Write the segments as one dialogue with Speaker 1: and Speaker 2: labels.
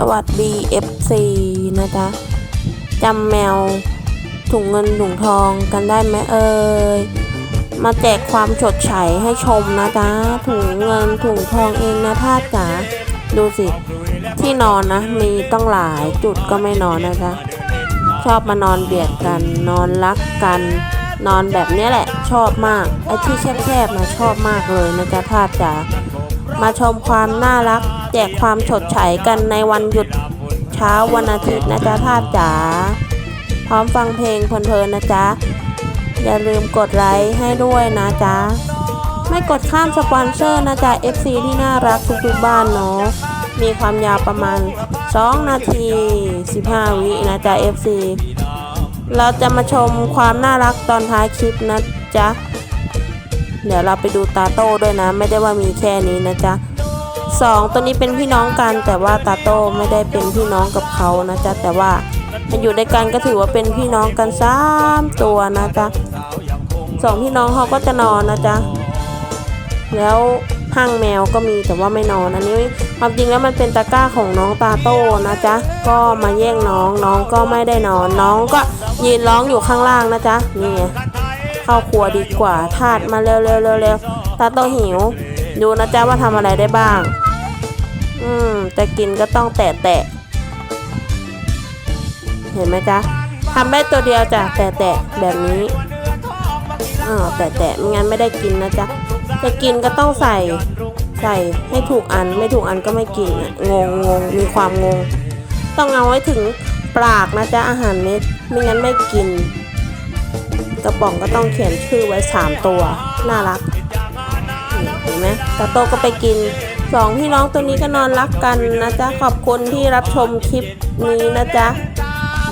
Speaker 1: สวัสดี FC นะจ๊ะจำแมวถุงเงินถุงทองกันได้ไหมเอ่ยมาแจกความฉดฉายให้ชมนะจ๊ะถุงเงินถุงทองเองนะท่าจ๋าดูสิ ที่นอนนะ มีต้องหลายจุดก็ไม่นอนนะจ๊ะชอบมานอนเบียดกัน นอนรักกัน นอนแบบนี้แหละ ชอบมากไอ้ที่แคบๆนะชอบมากเลยนะจ๊ะท่าจ๋า มาชมความน่ารัก แจกความฉดฉายกันในวันหยุดเช้าวันอาทิตย์นะจ๊ะท่าสจ๋าพร้อมฟังเพลงเพลินๆนะจ๊ะ อย่าลืมกดไลค์ให้ด้วยนะจ๊ะ ไม่กดข้ามสปอนเซอร์นะจ๊ะ FC ที่น่ารักทุกๆบ้านเนาะมีความยาวประมาณ 2 นาที 15 วินะจ๊ะ FC เราจะมาชมความน่ารักตอนท้ายคลิปนะจ๊ะ เดี๋ยวเราไปดูตาโต้ด้วยนะ ไม่ได้ว่ามีแค่นี้นะจ๊ะสองตัวนี้เป็นพี่น้องกันแต่ว่าตาโต้ไม่ได้เป็นพี่น้องกับเขานะจ๊ะแต่ว่ามาอยู่ด้วยกันก็ถือว่าเป็นพี่น้องกันสามตัวนะจ๊ะสองพี่น้องเขาก็จะนอนนะจ๊ะแล้วห้างแมวก็มีแต่ว่าไม่นอนอันนี้ความจริงแล้วมันเป็นตะกร้าของน้องตาโต้นะจ๊ะก็มาแย่งน้องน้องก็ไม่ได้นอน น้องก็ยืนร้องอยู่ข้างล่างนะจ๊ะนี่ไง เข้าครัวดีกว่าทาดมาเร็วเร็วเร็วเร็วตาโตหิว ดูนะจ๊ะว่าทำอะไรได้บ้าง อืมจะกินก็ต้องแตะแตะเห็นไหมจ๊ะทำได้ตัวเดียวจ้ะแตะแตะแบบนี้อ่าแตะแตะไม่งั้นไม่ได้กินนะจ๊ะจะกินก็ต้องใส่ใส่ให้ถูกอันไม่ถูกอันก็ไม่กินอะงงงงมีความงง ต้องเอาไว้ถึงปากนะจ๊ะอาหารเม็ดไม่งั้นไม่กิน ระป๋องก็ต้องเขียนชื่อไว้ 3 ตัว น่ารักเห็นไหมตาโตก็ไปกินสองพี่น้องตัวนี้ก็นอนรักกันนะจ๊ะ ขอบคุณที่รับชมคลิปนี้นะจ๊ะ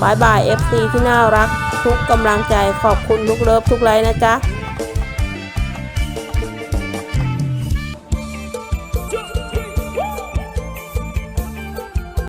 Speaker 1: บายบาย FC ที่น่ารัก ทุกกำลังใจขอบคุณทุกเลิฟทุกไลค์นะจ๊ะ